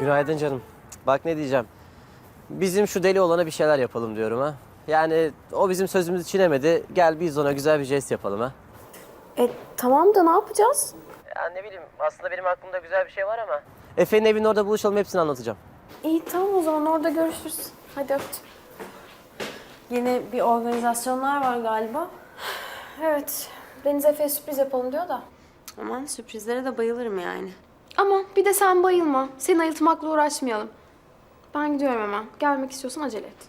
Günaydın canım. Bak ne diyeceğim. Bizim şu deli olana bir şeyler yapalım diyorum ha. Yani o bizim sözümüzü çiğnemedi. Gel biz ona güzel bir jest yapalım ha. E tamam da ne yapacağız? Ya ne bileyim aslında benim aklımda güzel bir şey var ama. Efe'nin evinin orada buluşalım hepsini anlatacağım. İyi tamam o zaman orada görüşürüz. Hadi öptüm. Yine bir organizasyonlar var galiba. Evet. Deniz Efe'ye sürpriz yapalım diyor da. Aman sürprizlere de bayılırım yani. Ama bir de sen bayılma. Seni ayıltmakla uğraşmayalım. Ben gidiyorum hemen. Gelmek istiyorsan acele et.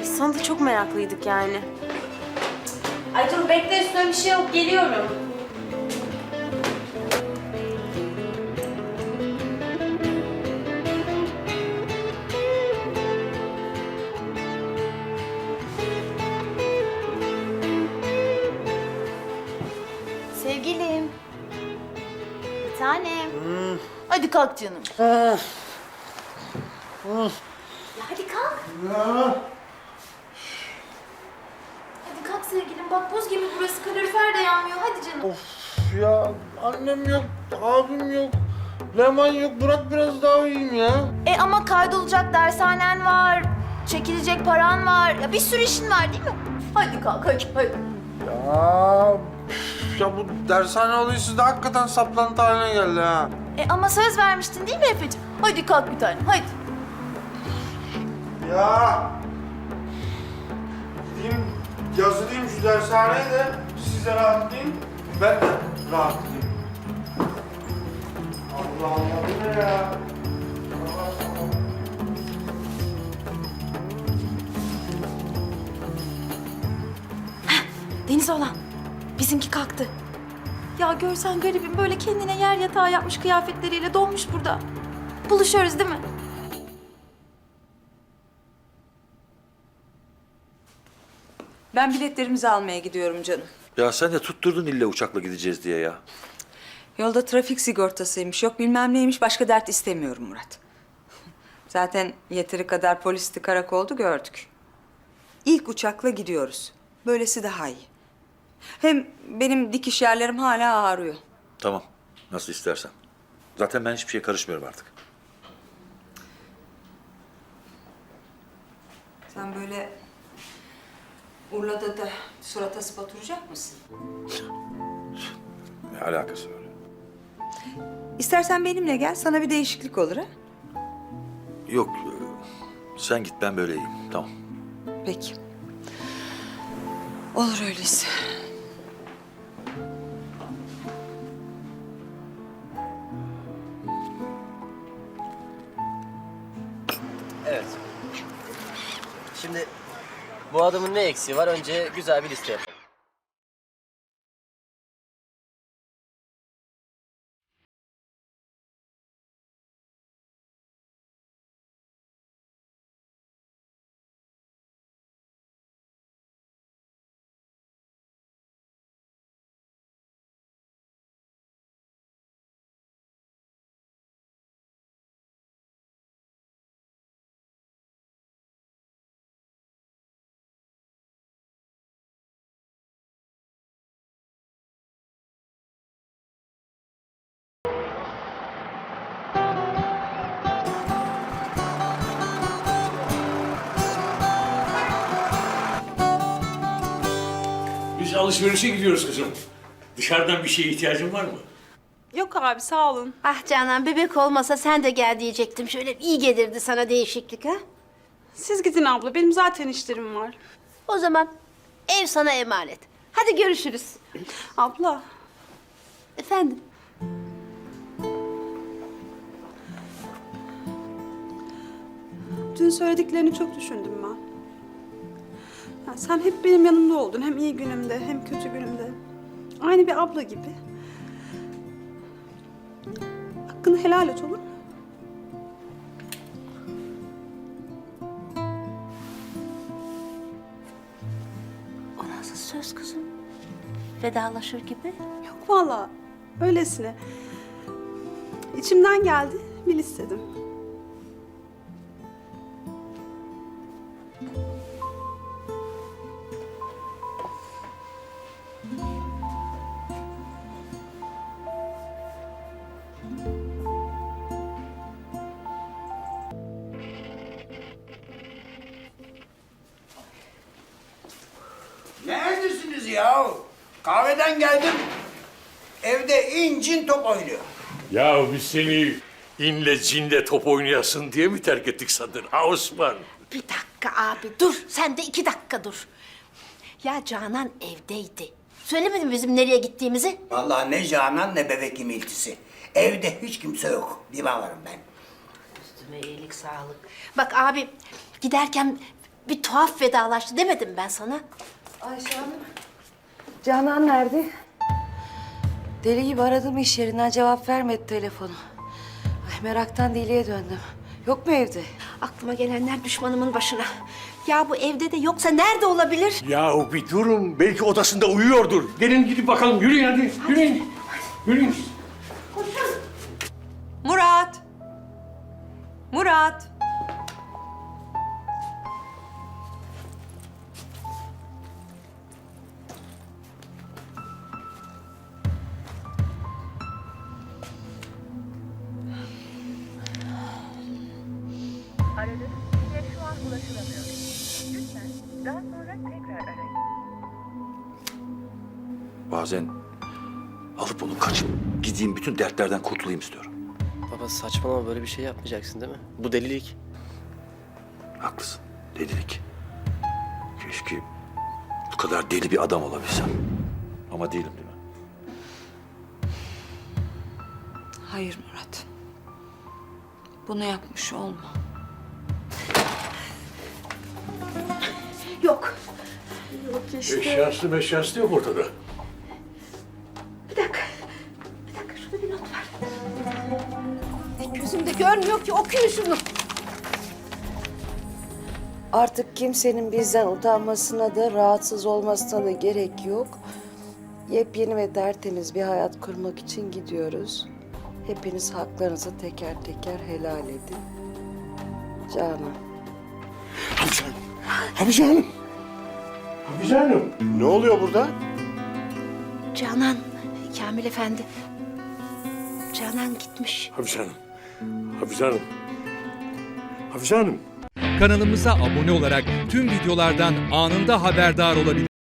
Biz sana da çok meraklıydık yani. Ay dur bekle üstüne bir şey yok geliyorum. Sevgilim. Bir tanem. Hadi kalk canım. Ya hadi kalk. Hadi kalk sevgilim. Bak buz gibi burası. Kalorifer de yanmıyor. Hadi canım. Ya annem yok, abim yok, Leman yok. Bırak biraz daha uyuyayım ya. E ama kaydolacak dershanen var. Çekilecek paran var. Ya bir sürü işin var değil mi? Hadi kalk hadi hadi. Ya, üf, ya bu dershane olayı sizde hakikaten saplantı haline geldi ha. E ama söz vermiştin değil mi Efe'ciğim? Hadi kalk bir tanem hadi. Ya. Gideyim yazılayım şu dershaneye de siz de rahatlayın. Ben de rahatlayayım. Allah Allah bu ne ya? Deniz olan. Bizimki kalktı. Ya görsen garibim böyle kendine yer yatağı yapmış kıyafetleriyle donmuş burada. Buluşuyoruz değil mi? Ben biletlerimizi almaya gidiyorum canım. Ya sen de tutturdun illa uçakla gideceğiz diye ya. Yolda trafik sigortasıymış, yok bilmem neymiş. Başka dert istemiyorum Murat. Zaten yeteri kadar polisti karakoldu gördük. İlk uçakla gidiyoruz. Böylesi daha iyi. Hem benim dikiş yerlerim hala ağrıyor. Tamam. Nasıl istersen. Zaten ben hiçbir şeye karışmıyorum artık. Sen böyle Urla'da da surata sıp oturacak mısın? Ne alakası var? İstersen benimle gel, sana bir değişiklik olur ha? Yok. e, Sen git ben böyle iyiyim. Tamam. Peki. Olur öyleyse. Bu adamın ne eksiği var? Önce güzel bir liste yapalım. Alışverişe gidiyoruz kızım. Dışarıdan bir şeye ihtiyacın var mı? Yok abi sağ olun. Ah Canan bebek olmasa sen de gel diyecektim. Şöyle iyi gelirdi sana değişiklik ha. Siz gidin abla benim zaten işlerim var. O zaman ev sana emanet. Hadi görüşürüz. Abla Efendim? dün söylediklerini çok düşündüm ben. Ya sen hep benim yanımda oldun. Hem iyi günümde hem kötü günümde. Aynı bir abla gibi. Hakkını helal et olur mu? O nasıl söz kızım? Vedalaşır gibi. Yok vallahi öylesine. İçimden geldi, bil istedim. Ya. Kahveden geldim. Evde incin top oynuyor. Ya biz seni inle cinle top oynayasın diye mi terk ettik sandın ha Osman? Bir dakika abi dur. Sen de iki dakika dur. Ya Canan evdeydi. Söylemedin mi bizim nereye gittiğimizi? Vallahi ne Canan ne bebek imiltisi. Evde hiç kimse yok. Bir varım ben. Üstüme iyilik sağlık. Bak abi giderken bir tuhaf vedalaştı demedim ben sana. Canan nerede? Deli gibi aradım iş yerinden cevap vermedi telefonu. Ay meraktan deliye döndüm. Yok mu evde? Aklıma gelenler düşmanımın başına. Ya bu evde de yoksa nerede olabilir? Yahu bir durun. Belki odasında uyuyordur. Gelin gidip bakalım. Yürüyün hadi. Yürüyün. Yürüyün. Murat! Murat! Bazen alıp onu kaçıp gideyim bütün dertlerden kurtulayım istiyorum. Baba saçmalama böyle bir şey yapmayacaksın değil mi? Bu delilik. Haklısın. Delilik. Keşke bu kadar deli bir adam olabilsem. Ama değilim değil mi? Hayır Murat. Bunu yapmış olma. Eşyası meşyası yok ortada. Bir dakika. Bir dakika şurada bir not var. Gözümde görmüyor ki okuyun şunu. Artık kimsenin bizden utanmasına da rahatsız olmasına da gerek yok. Yepyeni ve tertemiz bir hayat kurmak için gidiyoruz. Hepiniz haklarınızı teker teker helal edin. Canan. Hafize Hanım. Hafize Hanım. Hafize Hanım. Ne oluyor burada? Canan, Kamil Efendi. Canan gitmiş. Hafize Hanım. Hafize Hanım. Hafize Hanım. Kanalımıza abone olarak tüm videolardan anında haberdar olabilirsiniz.